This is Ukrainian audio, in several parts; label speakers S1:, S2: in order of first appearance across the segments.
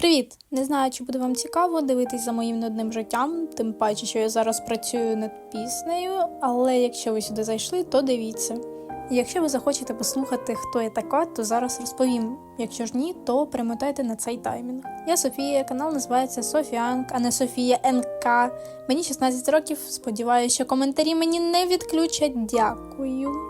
S1: Привіт! Не знаю, чи буде вам цікаво дивитись за моїм нудним життям, тим паче, що я зараз працюю над піснею, але якщо ви сюди зайшли, то дивіться. Якщо ви захочете послухати, хто я така, то зараз розповім. Якщо ж ні, то примотайте на цей таймінг. Я Софія, канал називається Софіанк, а не Софія НК. Мені 16 років. Сподіваюся, що коментарі мені не відключать. Дякую.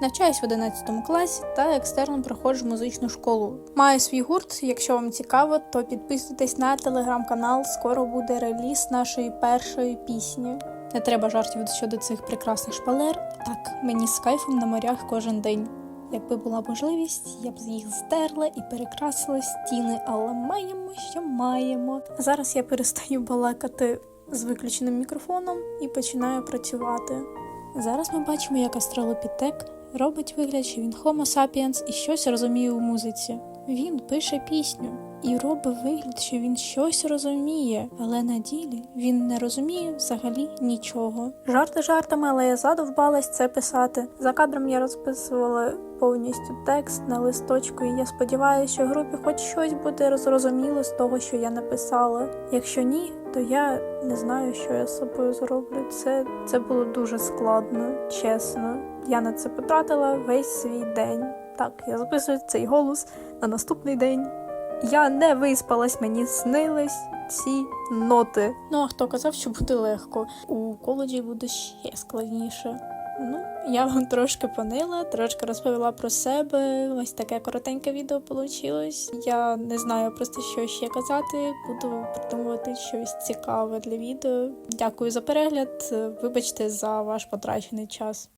S1: Навчаюсь в 11 класі та екстерно проходжу музичну школу. Маю свій гурт. Якщо вам цікаво, то підписуйтесь на телеграм-канал. Скоро буде реліз нашої першої пісні. Не треба жартів щодо цих прекрасних шпалер. Так, мені з кайфом на морях кожен день. Якби була можливість, я б їх здерла і перекрасила стіни, але маємо, що маємо. Зараз я перестаю балакати з виключеним мікрофоном і починаю працювати. Зараз ми бачимо, як астралопітек робить вигляд, що він Homo sapiens і щось розуміє у музиці. Він пише пісню і робить вигляд, що він щось розуміє, але на ділі він не розуміє взагалі нічого. Жарти жартами, але я задовбалась це писати. За кадром я розписувала повністю текст на листочку, і я сподіваюся, що групі хоч щось буде зрозуміло з того, що я написала. Якщо ні, то я не знаю, що я з собою зроблю. Це, це було дуже складно, чесно. Я на це потратила весь свій день. Так, я записую цей голос на наступний день. Я не виспалась, мені снились ці ноти. Ну а хто казав, що буде легко? У коледжі буде ще складніше. Ну, я вам трошки понила, трошки розповіла про себе. Ось таке коротеньке відео вийшло. Я не знаю просто, що ще казати. Буду придумувати щось цікаве для відео. Дякую за перегляд. Вибачте за ваш потрачений час.